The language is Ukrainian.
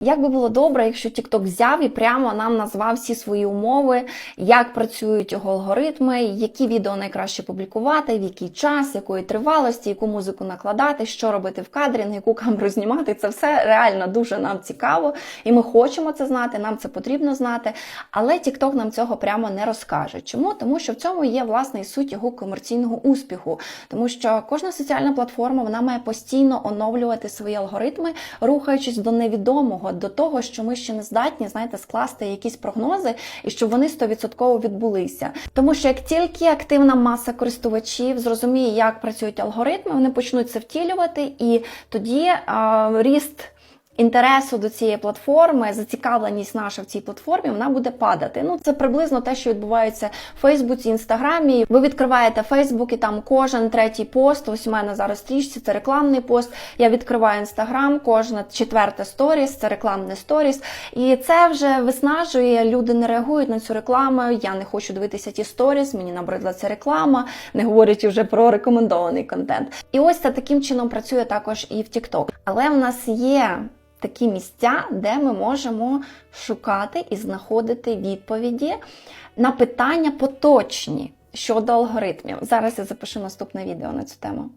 Як би було добре, якщо TikTok взяв і прямо нам назвав всі свої умови, як працюють його алгоритми, які відео найкраще публікувати, в який час, якої тривалості, яку музику накладати, що робити в кадрі, на яку камеру знімати. Це все реально дуже нам цікаво, і ми хочемо це знати, нам це потрібно знати. Але TikTok нам цього прямо не розкаже. Чому? Тому що в цьому є власне і суть його комерційного успіху, тому що кожна соціальна платформа вона має постійно оновлювати свої алгоритми, рухаючись до невідомого до того, що ми ще не здатні, знаєте, скласти якісь прогнози і щоб вони 100% відбулися. Тому що як тільки активна маса користувачів зрозуміє, як працюють алгоритми, вони почнуть це втілювати, і тоді а, ріст. Інтересу до цієї платформи, зацікавленість наша в цій платформі, вона буде падати. Ну це приблизно те, що відбувається в Фейсбуці, Інстаграмі. Ви відкриваєте Фейсбук і там кожен третій пост. Ось у мене зараз стрічці, це рекламний пост. Я відкриваю інстаграм, кожна четверта сторіс, це рекламний сторіс. І це вже виснажує. Люди не реагують на цю рекламу. Я не хочу дивитися ті сторіс, мені набридла ця реклама, не говорячи вже про рекомендований контент. І ось це таким чином працює також і в TikTok. Але в нас є такі місця, де ми можемо шукати і знаходити відповіді на питання поточні щодо алгоритмів. Зараз я запишу наступне відео на цю тему.